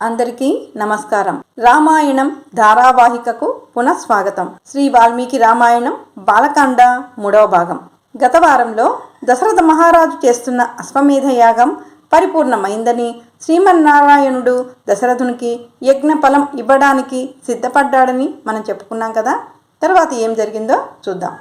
అందరికీ నమస్కారం. రామాయణం ధారావాహికకు పునఃస్వాగతం. శ్రీ వాల్మీకి రామాయణం బాలకాండ మూడవ భాగం. గత వారంలో దశరథ మహారాజు చేస్తున్న అశ్వమేధ యాగం పరిపూర్ణమైందని శ్రీమన్నారాయణుడు దశరథునికి యజ్ఞఫలం ఇవ్వడానికి సిద్ధపడ్డాడని మనం చెప్పుకున్నాం కదా? తర్వాత ఏం జరిగిందో చూద్దాం.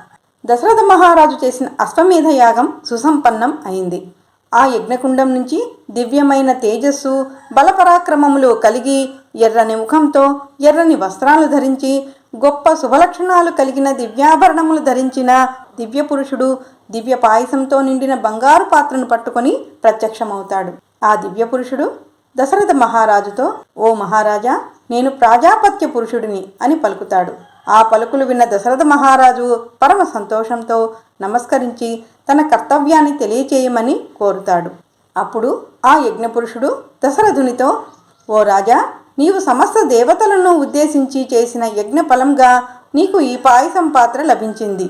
దశరథ మహారాజు చేసిన అశ్వమేధ యాగం సుసంపన్నం అయింది. ఆ యజ్ఞకుండం నుంచి దివ్యమైన తేజస్సు బలపరాక్రమములు కలిగి ఎర్రని ముఖంతో ఎర్రని వస్త్రాలు ధరించి గొప్ప శుభలక్షణాలు కలిగిన దివ్యాభరణములు ధరించిన దివ్య పురుషుడు దివ్య పాయసంతో నిండిన బంగారు పాత్రను పట్టుకొని ప్రత్యక్షమవుతాడు. ఆ దివ్య పురుషుడు దశరథ మహారాజుతో ఓ మహారాజా నేను ప్రాజాపత్య పురుషుడిని అని పలుకుతాడు. ఆ పలుకులు విన్న దశరథ మహారాజు పరమ సంతోషంతో నమస్కరించి తన కర్తవ్యాన్ని తెలియచేయమని కోరుతాడు. అప్పుడు ఆ యజ్ఞపురుషుడు దశరథునితో ఓ రాజా నీవు సమస్త దేవతలను ఉద్దేశించి చేసిన యజ్ఞ ఫలంగా నీకు ఈ పాయసం పాత్ర లభించింది.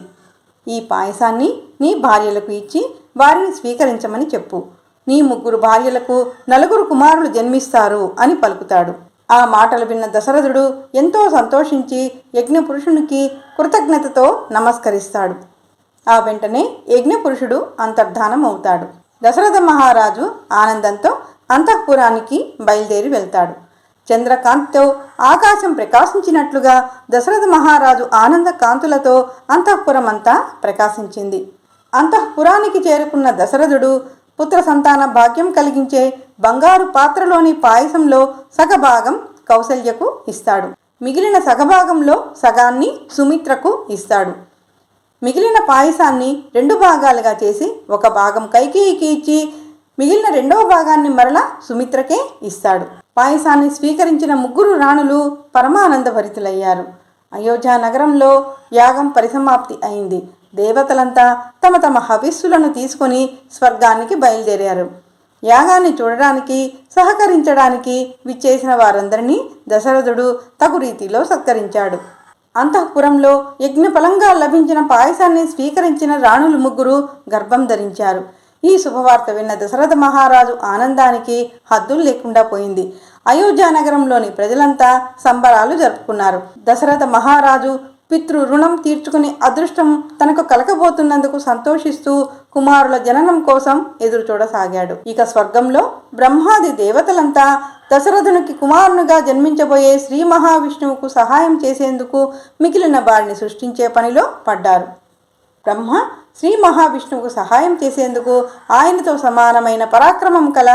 ఈ పాయసాన్ని నీ భార్యలకు ఇచ్చి వారిని స్వీకరించమని చెప్పు. నీ ముగ్గురు భార్యలకు నలుగురు కుమారులు జన్మిస్తారు అని పలుకుతాడు. ఆ మాటలు విన్న దశరథుడు ఎంతో సంతోషించి యజ్ఞపురుషునికి కృతజ్ఞతతో నమస్కరిస్తాడు. ఆ వెంటనే యజ్ఞపురుషుడు అంతర్ధానం అవుతాడు దశరథ మహారాజు ఆనందంతో అంతఃపురానికి బయలుదేరి వెళ్తాడు. చంద్రకాంతితో ఆకాశం ప్రకాశించినట్లుగా దశరథ మహారాజు ఆనంద కాంతులతో అంతఃపురం అంతా ప్రకాశించింది. అంతఃపురానికి చేరుకున్న దశరథుడు పుత్ర సంతాన భాగ్యం కలిగించే బంగారు పాత్రలోని పాయసంలో సగభాగం కౌసల్యకు ఇస్తాడు. మిగిలిన సగభాగంలో సగాన్ని సుమిత్రకు ఇస్తాడు. మిగిలిన పాయసాన్ని రెండు భాగాలుగా చేసి ఒక భాగం కైకేయికి ఇచ్చి మిగిలిన రెండవ భాగాన్ని మరలా సుమిత్రకే ఇస్తాడు. పాయసాన్ని స్వీకరించిన ముగ్గురు రాణులు పరమానందభరితులయ్యారు. అయోధ్య నగరంలో యాగం పరిసమాప్తి అయింది. దేవతలంతా తమ తమ హవిస్సులను తీసుకొని స్వర్గానికి బయలుదేరారు. యాగాన్ని చూడడానికి సహకరించడానికి విచ్చేసిన వారందరినీ దశరథుడు తగు రీతిలో సత్కరించాడు. అంతఃపురంలో యజ్ఞఫలంగా లభించిన పాయసాన్ని స్వీకరించిన రాణులు ముగ్గురు గర్భం ధరించారు. ఈ శుభవార్త విన్న దశరథ మహారాజు ఆనందానికి హద్దులు లేకుండా పోయింది. అయోధ్య నగరంలోని ప్రజలంతా సంబరాలు జరుపుకున్నారు. దశరథ మహారాజు పితృ రుణం తీర్చుకునే అదృష్టం తనకు కలకబోతున్నందుకు సంతోషిస్తూ కుమారుల జననం కోసం ఎదురు చూడసాగాడు. ఇక స్వర్గంలో బ్రహ్మాది దేవతలంతా దశరథునికి కుమారునిగా జన్మించబోయే శ్రీ మహావిష్ణువుకు సహాయం చేసేందుకు మిగిలిన వారిని సృష్టించే పనిలో పడ్డారు. బ్రహ్మ శ్రీ మహావిష్ణువుకు సహాయం చేసేందుకు ఆయనతో సమానమైన పరాక్రమం కల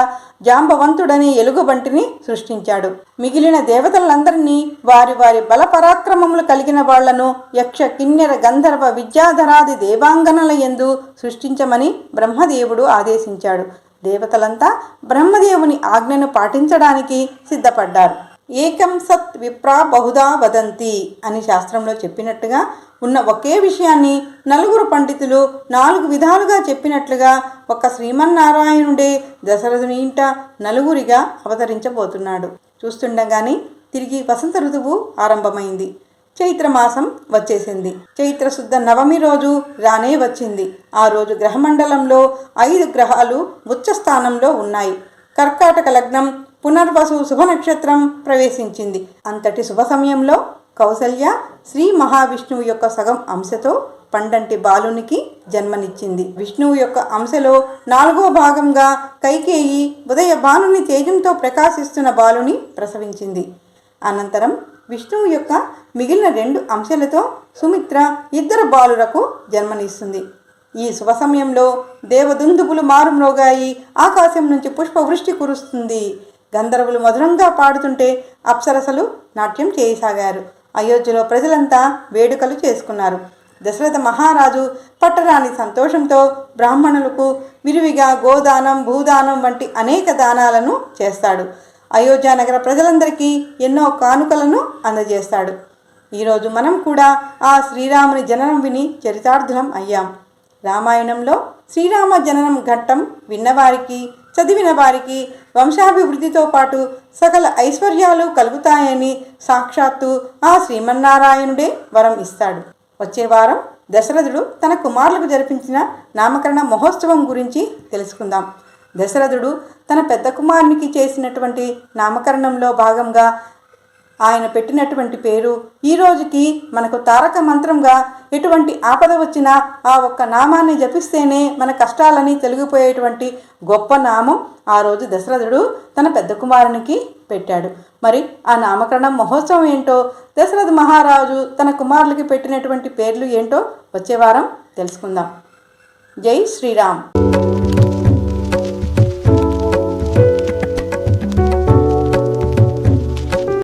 జాంబవంతుడని ఎలుగుబంటిని సృష్టించాడు. మిగిలిన దేవతలందరినీ వారి వారి బల పరాక్రమములు కలిగిన వాళ్ళను యక్ష కిన్నెర గంధర్వ విద్యాధరాది దేవాంగనల ఎందు సృష్టించమని బ్రహ్మదేవుడు ఆదేశించాడు. దేవతలంతా బ్రహ్మదేవుని ఆజ్ఞను పాటించడానికి సిద్ధపడ్డారు. ఏకం సత్ విప్రా బహుదా వదంతి అని శాస్త్రంలో చెప్పినట్టుగా ఉన్న ఒకే విషయాన్ని నలుగురు పండితులు నాలుగు విధాలుగా చెప్పినట్లుగా ఒక శ్రీమన్నారాయణుడే దశరథుని ఇంట నలుగురిగా అవతరించబోతున్నాడు. చూస్తుండగానే తిరిగి వసంత ఋతువు ఆరంభమైంది. చైత్రమాసం వచ్చేసింది. చైత్ర శుద్ధ నవమి రోజు రానే వచ్చింది. ఆ రోజు గ్రహమండలంలో ఐదు గ్రహాలు ఉచ్చ స్థానంలో ఉన్నాయి. కర్కాటక లగ్నం పునర్వసు శుభ నక్షత్రం ప్రవేశించింది. అంతటి శుభ సమయంలో కౌసల్య శ్రీ మహావిష్ణువు యొక్క సగం అంశతో పండంటి బాలునికి జన్మనిచ్చింది. విష్ణువు యొక్క అంశలో నాలుగో భాగంగా కైకేయి ఉదయ బాలుని తేజంతో ప్రకాశిస్తున్న బాలుని ప్రసవించింది. అనంతరం విష్ణువు యొక్క మిగిలిన రెండు అంశాలతో సుమిత్ర ఇద్దరు బాలులకు జన్మనిస్తుంది. ఈ శుభ సమయంలో దేవదుందుబులు మారుమ్రోగాయి ఆకాశం నుంచి పుష్పవృష్టి కురుస్తుంది. గంధర్వులు మధురంగా పాడుతుంటే అప్సరసలు నాట్యం చేయసాగారు. అయోధ్యలో ప్రజలంతా వేడుకలు చేసుకున్నారు. దశరథ మహారాజు పట్టరాని సంతోషంతో బ్రాహ్మణులకు విరివిగా గోదానం భూదానం వంటి అనేక దానాలను చేస్తాడు. అయోధ్య నగర ప్రజలందరికీ ఎన్నో కానుకలను అందజేస్తాడు. ఈరోజు మనం కూడా ఆ శ్రీరాముని జననం విని చరితార్థులం అయ్యాం. రామాయణంలో శ్రీరామ జననం ఘట్టం విన్నవారికి చదివిన వారికి వంశాభివృద్ధితో పాటు సకల ఐశ్వర్యాలు కలుగుతాయని సాక్షాత్తు ఆ శ్రీమన్నారాయణుడే వరం ఇస్తాడు. వచ్చే వారం దశరథుడు తన కుమారులకు జరిపించిన నామకరణ మహోత్సవం గురించి తెలుసుకుందాం. దశరథుడు తన పెద్ద కుమారునికి చేసినటువంటి నామకరణంలో భాగంగా ఆయన పెట్టినటువంటి పేరు ఈ రోజుకి మనకు తారక మంత్రంగా ఎటువంటి ఆపద వచ్చినా ఆ ఒక్క నామాన్ని జపిస్తేనే మన కష్టాలని తొలగిపోయేటువంటి గొప్ప నామం ఆ రోజు దశరథుడు తన పెద్ద కుమారునికి పెట్టాడు. మరి ఆ నామకరణం మహోత్సవం ఏంటో దశరథ మహారాజు తన కుమారులకి పెట్టినటువంటి పేర్లు ఏంటో వచ్చే వారం తెలుసుకుందాం. జై శ్రీరామ్.